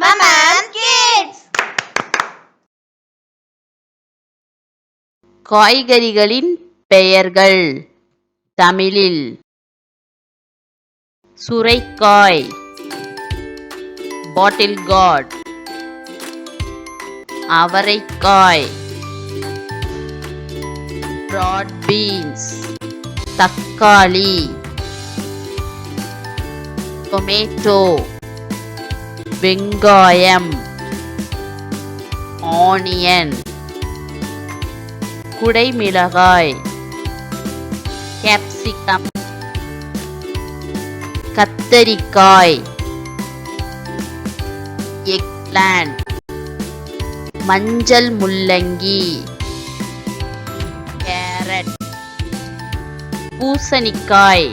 Mama Kids. காய்கறிகளின் பெயர்கள். தமிழில் சுரைக்காய். பாட்டில் காட் அவரைக்காய். பிராட் பீன்ஸ் தக்காளி. டொமேட்டோ வெங்காயம் ஆனியன் குடைமிளகாய் கேப்சிகம் கத்தரிக்காய் எக்லாண்ட் மஞ்சள் முள்ளங்கி கேரட் பூசணிக்காய்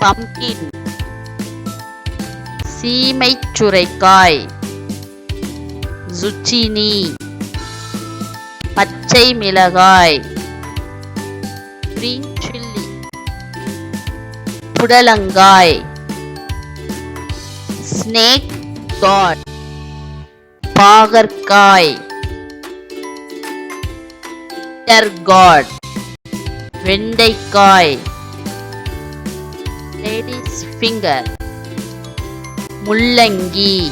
பம்கின் சீமைச் சுரைக்காய் சுச்சினி பச்சை மிளகாய். கிரீன் சில்லி புடலங்காய். ஸ்னேக் காட் பாகற்காய். காட் வெண்டைக்காய். லேடிஸ் ஃபிங்கர் முள்ளங்கி.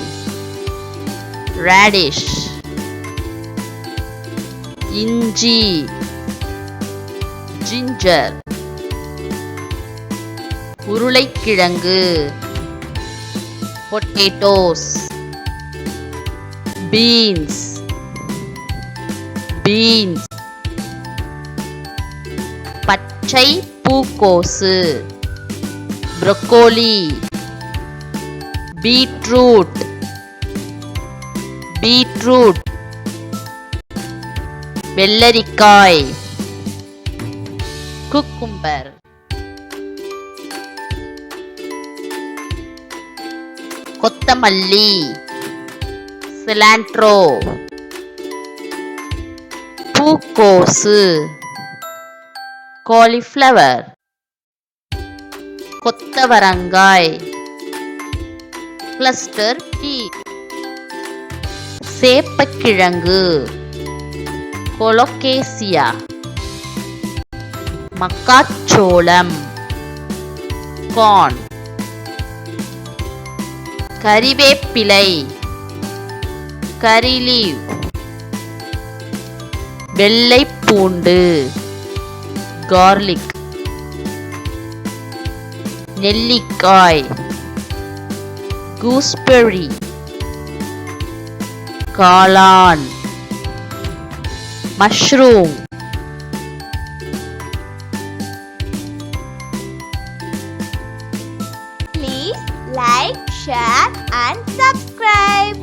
ரேடிஷ் இஞ்சி. ஜிஞ்சர் உருளைக்கிழங்கு. பொட்டேட்டோஸ் பீன்ஸ் பீன்ஸ் பச்சை பூக்கோசு. Broccoli beetroot. பீட்ரூட். வெள்ளரிக்காய். குக்கும்பர். கொத்தமல்லி. சிலாண்ட்ரோ. பூக்கோசு. காலிஃப்ளவர். கொத்தவரங்காய். கிளஸ்டர் பீ சேப்பக்கிழங்கு. கொலோகேசியா. மக்காச்சோளம். கார்ன் கறிவேப்பிலை. கரிலீவ் வெள்ளைப்பூண்டு. கார்லிக் நெல்லிக்காய். கூஸ்பெரி காளான் mushroom Please like, share and subscribe.